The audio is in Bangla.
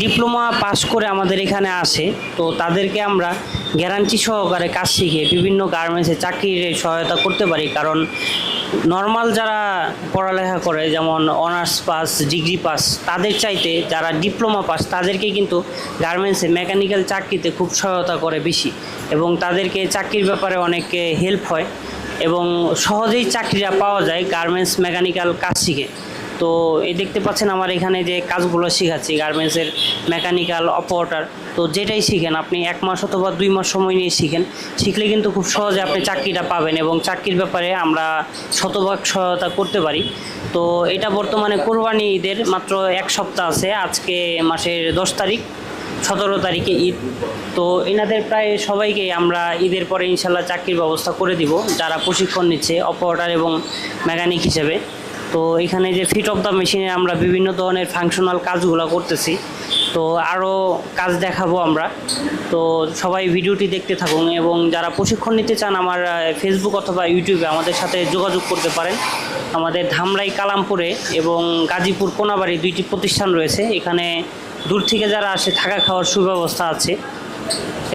ডিপ্লোমা পাস করে আমাদের এখানে আসে। তো তাদেরকে আমরা গ্যারান্টি সহকারে কাজ শিখে বিভিন্ন গার্মেন্টসে চাকরির সহায়তা করতে পারি। কারণ নর্মাল যারা পড়ালেখা করে, যেমন অনার্স পাস ডিগ্রি পাস তাদের চাইতে যারা ডিপ্লোমা পাস তাদেরকে কিন্তু গার্মেন্টসে মেকানিক্যাল চাকরিতে খুব সহায়তা করে বেশি। এবং তাদেরকে চাকরির ব্যাপারে অনেক হেল্প হয়। এবং সহজেই চাকরিটা পাওয়া যায় গার্মেন্টস মেকানিক্যাল কাজ শিখে। তো এই দেখতে পাচ্ছেন আমার এখানে যে কাজগুলো শেখাচ্ছি, গার্মেন্টসের মেকানিক্যাল অপারেটর তো যেটাই শিখেন আপনি এক মাস অথবা দুই মাস সময় নিয়ে শিখেন, শিখলে কিন্তু খুব সহজে আপনি চাকরিটা পাবেন এবং চাকরির ব্যাপারে আমরা শতভাগ সহায়তা করতে পারি। তো এটা বর্তমানে কোরবানি ঈদের মাত্র এক সপ্তাহ আছে, আজকে মাসের দশ তারিখ, সতেরো তারিখে ঈদ। তো এনাদের প্রায় সবাইকে আমরা ঈদের পরে ইনশাল্লাহ চাকরির ব্যবস্থা করে দিব, যারা প্রশিক্ষণ নিচ্ছে অপারেটর এবং মেকানিক হিসেবে। তো এখানে যে ফিট অফ দ্য মেশিনে আমরা বিভিন্ন ধরনের ফাংশনাল কাজগুলো করতেছি। তো আরও কাজ দেখাবো আমরা। তো সবাই ভিডিওটি দেখতে থাকুন এবং যারা প্রশিক্ষণ নিতে চান আমার ফেসবুক অথবা ইউটিউবে আমাদের সাথে যোগাযোগ করতে পারেন। আমাদের ধামরাই কালামপুরে এবং গাজীপুর কোনাবাড়ি দুইটি প্রতিষ্ঠান রয়েছে। এখানে দূর থেকে যারা আসে থাকা খাওয়ার সুব্যবস্থা আছে।